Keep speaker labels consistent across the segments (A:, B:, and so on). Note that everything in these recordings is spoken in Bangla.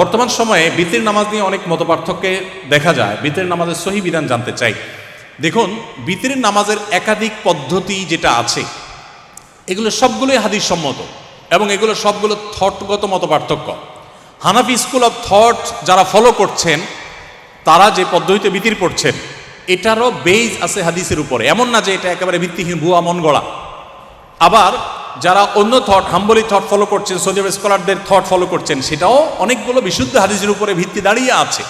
A: বর্তমান সময়ে বিতির নামাজ নিয়ে অনেক মতপার্থক্যে দেখা যায়। বিতির নামাজের সহি বিধান জানতে চাই। দেখুন, বিতির নামাজের একাধিক পদ্ধতি যেটা আছে, এগুলো সবগুলোই হাদিস সম্মত এবং এগুলো সবগুলো থটগত মতপার্থক্য। হানাফি স্কুল অফ থট যারা ফলো করছেন, তারা যে পদ্ধতিতে বিতির পড়ছেন, এটারও বেজ আছে হাদিসের উপরে। এমন না যে এটা একেবারে ভিত্তিহীন ভুয়া মন গড়া আবার যারা অন্য থট হাম্বলি থট ফলো করছেন সৌদি আরব স্কলারদের থট ফলো করছেন, সেটাও অনেকগুলো বিশুদ্ধ হাদিসের উপরে ভিত্তি দাঁড়িয়ে আছে।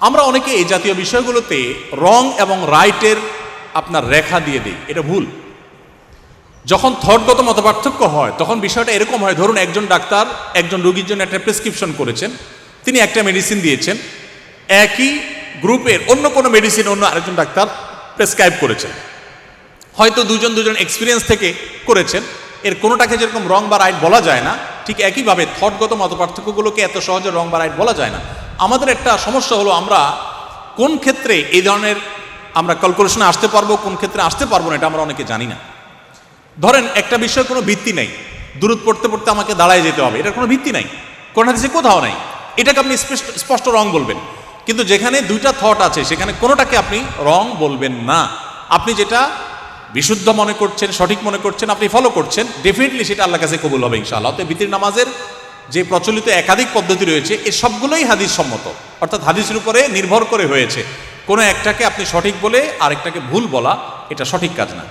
A: আমরা অনেকে এই জাতীয় বিষয়গুলোতে রং এবং রাইটের আপনার রেখা দিয়ে দিই, এটা ভুল। যখন থটগত মত পার্থক্য হয়, তখন বিষয়টা এরকম হয়, ধরুন একজন ডাক্তার, একজন রোগীর জন্য একটা প্রেসক্রিপশন করেছেন, তিনি একটা মেডিসিন দিয়েছেন, একই গ্রুপের অন্য কোনো মেডিসিন অন্য আরেকজন ডাক্তার প্রেসক্রাইব করেছেন। হয়তো দুজন দুজন এক্সপিরিয়েন্স থেকে করেছেন। এর কোনোটাকে যেরকম রং বা রাইট বলা যায় না, ঠিক একইভাবে থটগত মতপার্থক্যগুলোকে এত সহজে রং বা রাইট বলা যায় না। আমাদের একটা সমস্যা হলো আমরা কোন ক্ষেত্রে এই ধরনের আমরা ক্যালকুলেশনে আসতে পারব, কোন ক্ষেত্রে আসতে পারব না, এটা আমরা অনেকে জানি না। ধরেন একটা বিষয়ের কোনো ভিত্তি নেই। দূরত পড়তে পড়তে আমাকে দাঁড়ায় যেতে হবে, এটার কোনো ভিত্তি নাই। কোন হাদিসে কোথাও নাই। এটাকে আপনি স্পষ্ট রং বলবেন। কিন্তু যেখানে দুইটা থট আছে, সেখানে কোনোটাকে আপনি রং বলবেন না। আপনি যেটা বিশুদ্ধ মনে করছেন, সঠিক মনে করছেন, আপনি ফলো করছেন ডেফিনেটলি সেটা আল্লাহ কাছে কবুল হবে ইনশাআল্লাহ। তো বিতির নামাজের যে প্রচলিত একাধিক পদ্ধতি রয়েছে, এ সবগুলোই হাদিস সম্মত। অর্থাৎ হাদিসের উপরে নির্ভর করে হয়েছে। কোনো একটাকে আপনি সঠিক বলে, আরেকটাকে ভুল বলা, এটা সঠিক কাজ না।